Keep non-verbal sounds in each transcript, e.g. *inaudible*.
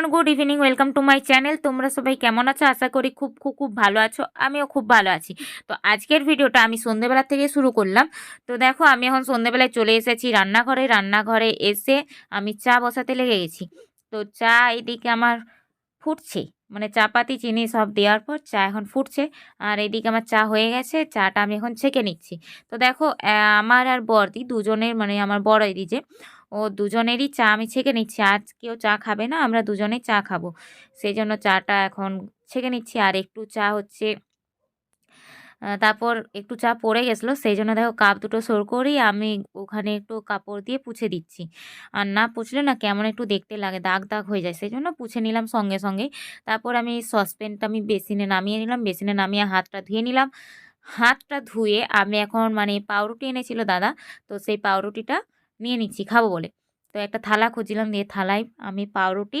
Afternoon good evening welcome to my channel তোমরা সবাই কেমন আছো? আশা করি খুব খুব খুব ভালো আছো। আমিও খুব ভালো আছি। তো আজকের ভিডিওটা আমি সন্ধেবেলা থেকে শুরু করলাম। তো দেখো, আমি এখন সন্ধেবেলায় চলে এসেছি রান্নাঘরে। রান্নাঘরে এসে আমি চা বসাতে লেগে গেছি। তো চা এইদিকে আমার ফুটছে। মানে চা পাতি চিনি সব দেওয়ার পর চা এখন ফুটছে। আর এদিকে আমার চা হয়ে গেছে। চাটা আমি এখন ছেঁকে নিচ্ছি। তো দেখো আমার আর বরদি দুজনের মানে আমার বড় যে ও দুজনেরই চা, আমি ছেঁকে নিচ্ছি। আজ কেউ চা খাবে না, আমরা দুজনে চা খাব। সেই জন্য চাটা এখন ছেঁকে নিচ্ছি। আর একটু চা হচ্ছে তারপর একটু চা পড়ে গেছিল। সেই জন্য দেখো কাপ দুটো সর করেই আমি ওখানে একটু কাপড় দিয়ে পুছে দিচ্ছি। আর না পুছলে না কেমন একটু দেখতে লাগে, দাগ দাগ হয়ে যায়। সেই জন্য পুছে নিলাম সঙ্গে সঙ্গে। তারপর আমি সসপ্যানটা আমি বেসিনে নামিয়ে নিলাম, বেসিনে নামিয়ে হাতটা ধুয়ে নিলাম। হাতটা ধুয়ে আমি এখন মানে পাউরুটি এনেছিল দাদা, তো সেই পাউরুটিটা নিয়ে নিচ্ছি, খাব বলে। তো একটা থালা খুঁজছিলাম দিয়ে থালায় আমি পাউরুটি,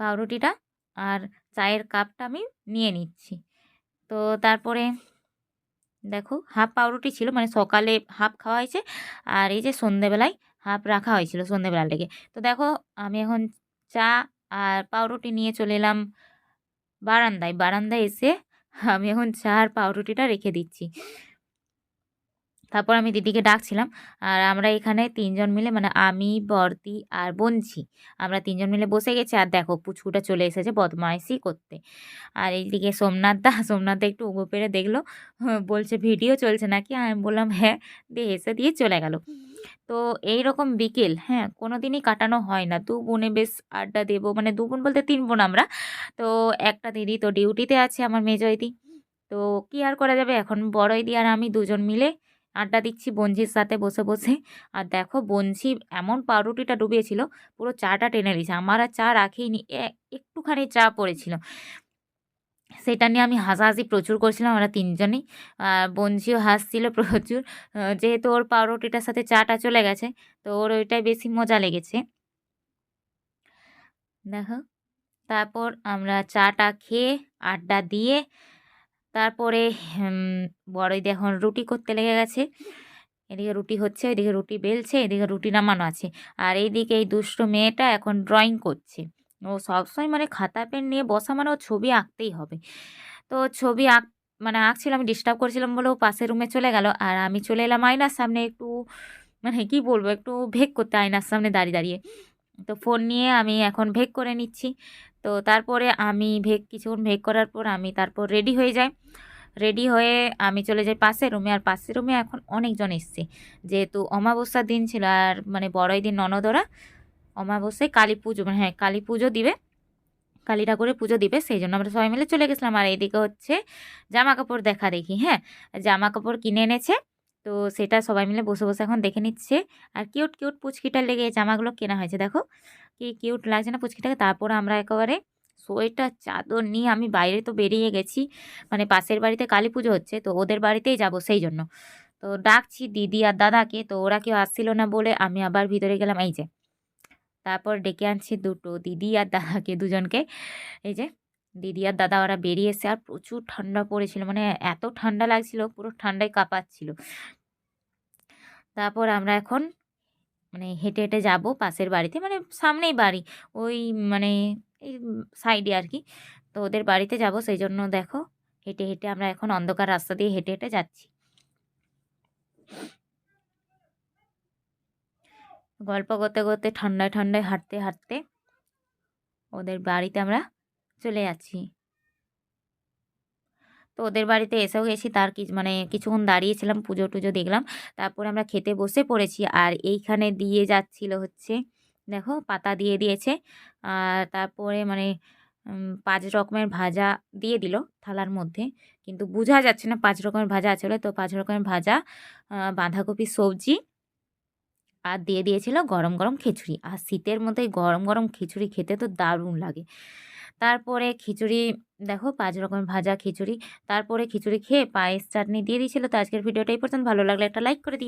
পাউরুটিটা আর চায়ের কাপটা আমি নিয়ে নিচ্ছি। তো তারপরে দেখো হাফ পাউরুটি ছিল মানে সকালে হাফ খাওয়া হয়েছে আর এই যে সন্ধেবেলায় হাফ রাখা হয়েছিল সন্ধেবেলার লেগে তো দেখো আমি এখন চা আর পাউরুটি নিয়ে চলে এলাম বারান্দায়। বারান্দায় এসে আমি এখন চা আর পাউরুটিটা রেখে দিচ্ছি। তারপর আমি দিদিকে ডাকছিলাম। আর আমরা এখানে তিনজন মিলে মানে আমি, বর্দি আর বঞ্ছি আমরা তিনজন মিলে বসে গেছি। আর দেখো, পুচকুটা চলে এসেছে বদমাইশি করতে। আর এইদিকে সোমনাথ দা *laughs* সোমনাথ দা একটু উগো পেরে দেখল। *laughs* বলছে, ভিডিও চলছে নাকি? আমি বললাম হ্যাঁ। দিয়ে এসে দিয়ে চলে গেল। তো এই রকম বিকেল হ্যাঁ কোনো দিনই কাটানো হয় না। দু বোনে বেশ আড্ডা দেবো মানে দু বোন বলতে তিন বোন আমরা। তো একটা দিদি তো ডিউটিতে আছে আমার মেজো দিদি। তো কি আর করা যাবে? এখন বড় দিদি আর আমি দুজন মিলে আড্ডা দিচ্ছি বঞ্জির সাথে বসে বসে। আর দেখো বঞ্জি এমন পাউরুটিটা ডুবিয়েছিল, পুরো চাটা টেনে দিয়েছে আমার আর চা রাখেইনি এ- একটুখানি চা পড়েছিল। সেটা নিয়ে আমি হাসাহাসি প্রচুর করছিলাম, আমরা তিনজনেই। বঞ্জিও হাসছিল প্রচুর যেহেতু ওর পাউরুটিটার সাথে চাটা চলে গেছে, তো ওর ওইটাই বেশি মজা লেগেছে। দেখো, তারপর আমরা চাটা খেয়ে আড্ডা দিয়ে তারপরে বড়দি এখন রুটি করতে লেগে গেছে। এদিকে রুটি হচ্ছে, এদিকে রুটি বেলছে, এদিকে রুটি নামানো আছে। আর এইদিকে এই দুষ্ট মেয়েটা এখন ড্রয়িং করছে। ও সবসময় মানে খাতা, পেন নিয়ে বসা মানে ও ছবি আঁকতেই হবে। তো ছবি আঁক মানে আঁকছিল আমি ডিস্টার্ব করছিলাম বলে ও পাশের রুমে চলে গেল। আর আমি চলে এলাম আয়নার সামনে একটু মানে কি বলব, একটু ভেক করতে আয়নার সামনে দাঁড়িয়ে দাঁড়িয়ে। তো ফোন নিয়ে আমি এখন ভেক করে নিচ্ছি। তো তারপরে আমি ভেক কিছুক্ষণ ভেক করার পর আমি তারপর রেডি হয়ে যাই। রেডি হয়ে আমি চলে যাই পাশের রুমে আর পাশের রুমে এখন অনেকজন এসছে। যেহেতু অমাবস্যার দিন ছিল আর মানে বড়ই দিন ননদরা, অমাবস্যায় কালী পুজো মানে হ্যাঁ কালী পুজো দিবে। কালী ঠাকুরের পুজো দিবে, সেই জন্য আমরা সবাই মিলে চলে গেছিলাম। আর এইদিকে হচ্ছে জামা কাপড় দেখা দেখি হ্যাঁ? জামা কাপড় কিনে এনেছে। তো সেটা সবাই মিলে বসে বসে এখন দেখে নিচ্ছে। আর কিউট কিউট পুচকিটা লেগে জামাগুলো কেনা হয়েছে। দেখো কি কিউট লাগছে না পুচকিটাকে। তারপর আমরা একেবারে সোয়েটার, চাদর নিয়ে আমি বাইরে তো বেরিয়ে গেছি। মানে পাশের বাড়িতে কালী পুজো হচ্ছে, তো ওদের বাড়িতেই যাব সেই জন্য। তো ডাকছি দিদি আর দাদাকে, তো ওরা কেউ আসছিল না বলে আমি আবার ভিতরে গেলাম। এই যে, তারপর ডেকে আনছি দুটো দিদি আর দাদাকে দুজনকে। এই যে দিদি আর দাদা ওরা বেরিয়ে এসে আর প্রচুর ঠান্ডা পড়েছিল মানে এত ঠান্ডা লাগছিল, পুরো ঠান্ডায় কাঁপাচ্ছিল। তারপর আমরা এখন মানে হেঁটে হেঁটে যাব পাশের বাড়িতে মানে সামনেই বাড়ি, ওই মানে এই সাইডে আর কি। তো ওদের বাড়িতে যাব, সেই জন্য দেখো হেঁটে হেঁটে আমরা এখন অন্ধকার রাস্তা দিয়ে হেঁটে হেঁটে যাচ্ছি। গল্প করতে করতে ঠান্ডায় ঠান্ডায় হাঁটতে হাঁটতে ওদের বাড়িতে আমরা চলে যাচ্ছি। তো ওদের বাড়িতে এসেও গেছি তার কি মানে কিছুক্ষণ দাঁড়িয়েছিলাম পুজো টুজো দেখলাম তারপরে আমরা খেতে বসে পড়েছি। আর এইখানে দিয়ে যাচ্ছিল হচ্ছে দেখো পাতা দিয়ে দিয়েছে আর তারপরে মানে পাঁচ রকমের ভাজা দিয়ে দিল থালার মধ্যে। কিন্তু বোঝা যাচ্ছে না পাঁচ রকমের ভাজা আছে তো পাঁচ রকমের ভাজা আহ, বাঁধাকপির সবজি আর দিয়ে দিয়েছিল গরম গরম খিচুড়ি। আর শীতের মধ্যে গরম গরম খিচুড়ি খেতে তো দারুণ লাগে। তারপরে খিচুড়ি, দেখো পাঁচ রকম ভাজা খিচুড়ি। তারপরে খিচুড়ি খেয়ে পায়েস চাটনি দিয়ে দিয়েছিল। তো আজকের ভিডিওটাই পর্যন্ত। ভালো লাগলে একটা লাইক করে দিও।